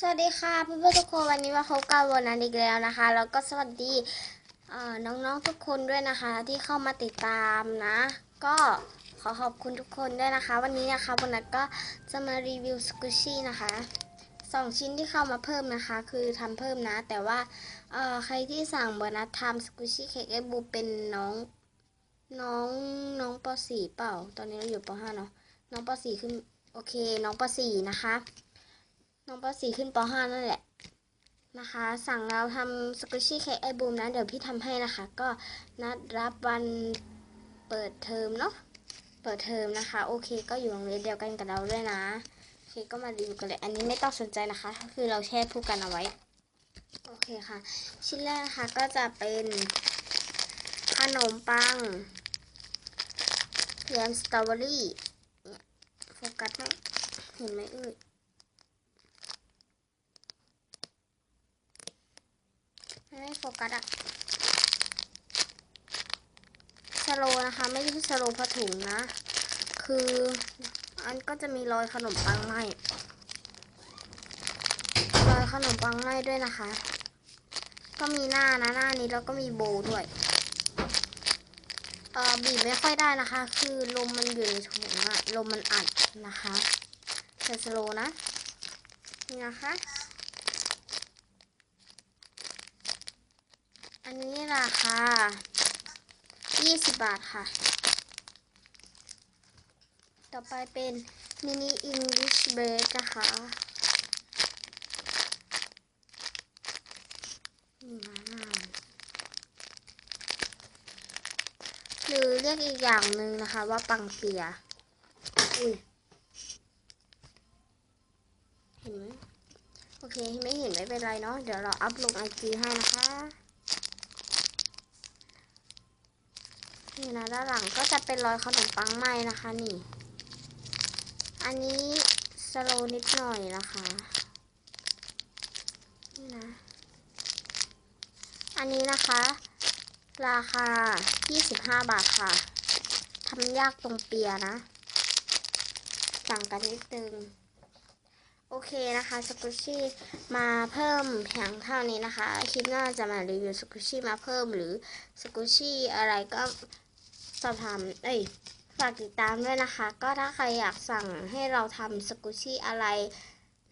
สวัสดีค่ะเพื่อนๆทุกคนวันนี้มาพบกับวันนั้นอีกแล้วนะคะ แล้วก็สวัสดีน้องๆทุกคนด้วยนะคะ ที่เข้ามาติดตามนะ ก็ขอขอบคุณทุกคนด้วยนะคะ วันนี้นะคะวันนั้นก็จะมารีวิวสกูชี่นะคะสองชิ้นที่เข้ามาเพิ่มนะคะ คือทำเพิ่มนะ แต่ว่าใครที่สั่งเบอร์นัททำสกูชี่เค้กไอบูเป็นน้องน้องน้องป .4 เปล่า ตอนนี้เราอยู่ป .5 เนาะน้องป .4 ขึ้นโอเค น้องป .4 นะคะ น้องป .4 ขึ้นป .5 นั่นแหละนะคะ สั่งเราทำสกูชี่เค้กไอบูมนะ เดี๋ยวพี่ทำให้นะคะ ก็นัดรับวันเปิดเทอมเนาะเปิดเทอมนะคะ โอเค ก็อยู่โรงเรียนเดียวกันกับเราด้วยนะโอเคก็มารีวิวกันเลย อันนี้ไม่ต้องสนใจนะคะ คือเราแช่พูดกันเอาไว้ โอเคค่ะ ชิ้นแรกนะคะก็จะเป็นขนมปังแยมสตรอเบอรี่เนี่ยโฟกัสไหมเห็นไหมเอ่ย ไม่โฟกัสอะสโลนะคะ ไม่ใช่สโลผ้าถุงนะ คืออันก็จะมีรอยขนมปังไหมรอยขนมปังไหมด้วยนะคะ ก็มีหน้านะหน้านี้แล้วก็มีโบด้วยเอ่อบีบไม่ค่อยได้นะคะ คือลมมันอยู่ในถุงอะลมมันอัดนะคะแต่สโลนะนี่นะคะ อันนี้ราคา 20 บาทค่ะ ต่อไปเป็นมินิอิงลิชเบรดนะคะนี่มาหน้าหรือเรียกอีกอย่างหนึ่งนะคะว่าปังเปีย อุ้ยเห็นไหมโอเค ไม่เห็นไม่เป็นไรเนาะ เดี๋ยวเราอัพลงไอจีให้นะคะ นี่นะด้านหลังก็จะเป็นรอยขนมปังไหมนะคะนี่ อันนี้สโลนิดหน่อยนะคะ นี่นะ อันนี้นะคะ ราคา 25 บาทค่ะทำยากตรงเปียนะสั่งกันนิดนึง โอเคนะคะสกุชี่มาเพิ่มเพียงเท่านี้นะคะ คลิปหน้าจะมารีวิวสกุชี่มาเพิ่มหรือสกุชี่อะไรก็ สอบถาม เอ้ย ฝากติดตามด้วยนะคะ ก็ถ้าใครอยากสั่งให้เราทำสกุชี่อะไร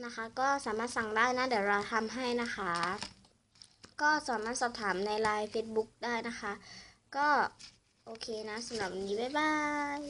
นะคะ ก็สามารถสั่งได้นะ เดี๋ยวเราทำให้นะคะ ก็สามารถสอบถามในไลน์ Facebook ได้นะคะ ก็โอเคนะสำหรับวันนี้ บ๊ายบาย